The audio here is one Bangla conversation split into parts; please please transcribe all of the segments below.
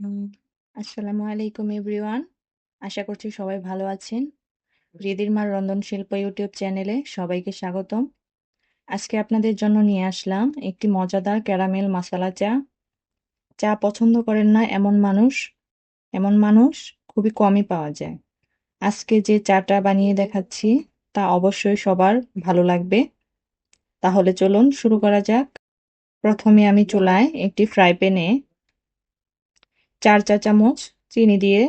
হুম, আসসালামু আলাইকুম এভরিওয়ান। আশা করছি সবাই ভালো আছেন। রিদিরমার রন্ধনশিল্প ইউটিউব চ্যানেলে সবাইকে স্বাগতম। আজকে আপনাদের জন্য নিয়ে আসলাম একটি মজাদার ক্যারামেল মশালা চা। চা পছন্দ করেন না এমন মানুষ এমন মানুষ খুবই কমই পাওয়া যায়। আজকে যে চাটা বানিয়ে দেখাচ্ছি তা অবশ্যই সবার ভালো লাগবে। তাহলে চলুন শুরু করা যাক। প্রথমে আমি চুলায় একটি ফ্রাই প্যানে চার চা চামচ চিনি দিয়ে।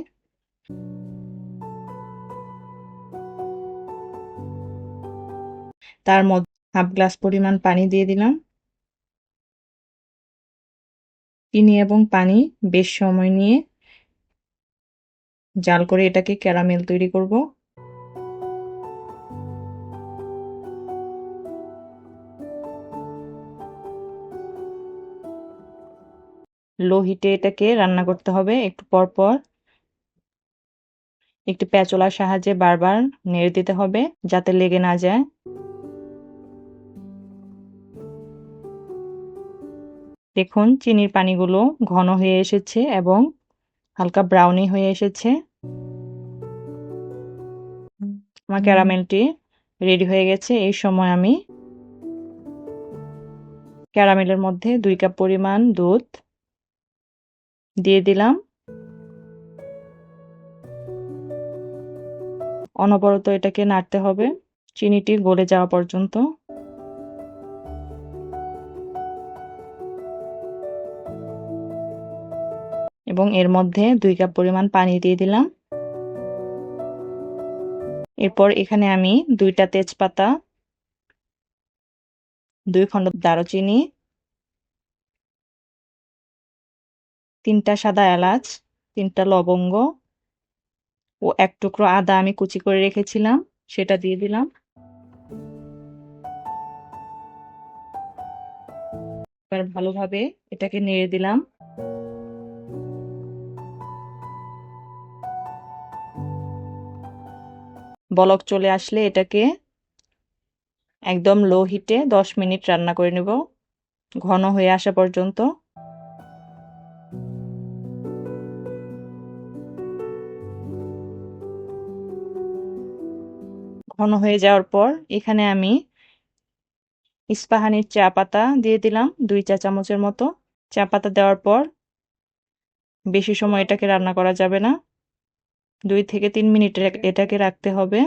তার মধ্যে হাফ গ্লাস পরিমাণ পানি দিয়ে দিলাম। চিনি এবং পানি বেশ সময় নিয়ে জাল করে এটাকে ক্যারামেল তৈরি করব। লো হিটে এটাকে রান্না করতে হবে একটু পর পর। একটি প্যাচলার সাহায্যে বারবার নেড়ে দিতে হবে যাতে লেগে না যায়। দেখুন, চিনির পানিগুলো ঘন হয়ে এসেছে এবং হালকা ব্রাউনি হয়ে এসেছে। আমার ক্যারামেলটি রেডি হয়ে গেছে, এই সময় আমি ক্যারামেলের মধ্যে দুই কাপ পরিমাণ দুধ দিয়ে দিলাম। অনবরত এটাকে নাড়তে হবে। চিনিটি গলে যাওয়া পর্যন্ত। এবং এর মধ্যে দুই কাপ পরিমাণ পানি দিয়ে দিলাম। এরপর এখানে আমি দুইটা তেজপাতা, দুই খণ্ড দারুচিনি তিনটা সাদা এলাচ, তিনটা লবঙ্গ ও এক টুকরো আদা আমি কুচি করে রেখেছিলাম, সেটা দিয়ে দিলাম। এবার ভালোভাবে এটাকে নেড়ে দিলাম। বলক চলে আসলে এটাকে একদম লো হিটে দশ মিনিট রান্না করে নেব। ঘন হয়ে আসা পর্যন্ত। ঘন হয়ে যাওয়ার পর এখানে আমি ইস্পাহানির চা পাতা দিয়ে দিলাম, দুই চা চামচের মতো। চা পাতা দেওয়ার পর বেশি সময় এটাকে রান্না করা যাবে না। দুই থেকে তিন মিনিট এটাকে রাখতে হবে।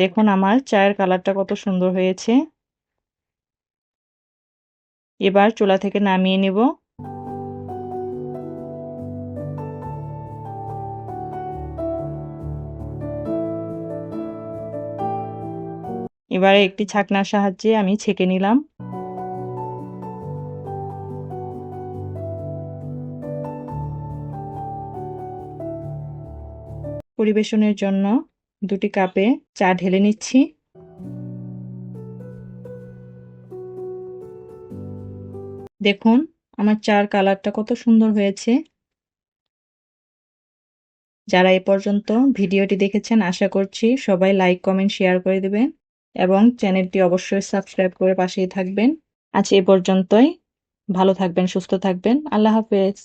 দেখুন আমার চায়ের কালারটা কত সুন্দর হয়েছে। এবার চুলা থেকে নামিয়ে নেব। এবারে একটি ছাকনার সাহায্যে আমি ছেঁকে নিলাম। পরিবেশনের জন্য দুটি কাপে চা ঢেলে নিচ্ছি। দেখুন, আমার চার কালারটা কত সুন্দর হয়েছে। যারা এ পর্যন্ত ভিডিওটি দেখেছেন, আশা করছি সবাই লাইক, কমেন্ট, শেয়ার করে দেবেন। এবং চ্যানেলটি অবশ্যই সাবস্ক্রাইব করে পাশেই থাকবেন। আজ এ পর্যন্তই। ভালো থাকবেন, সুস্থ থাকবেন। আল্লাহ হাফেজ।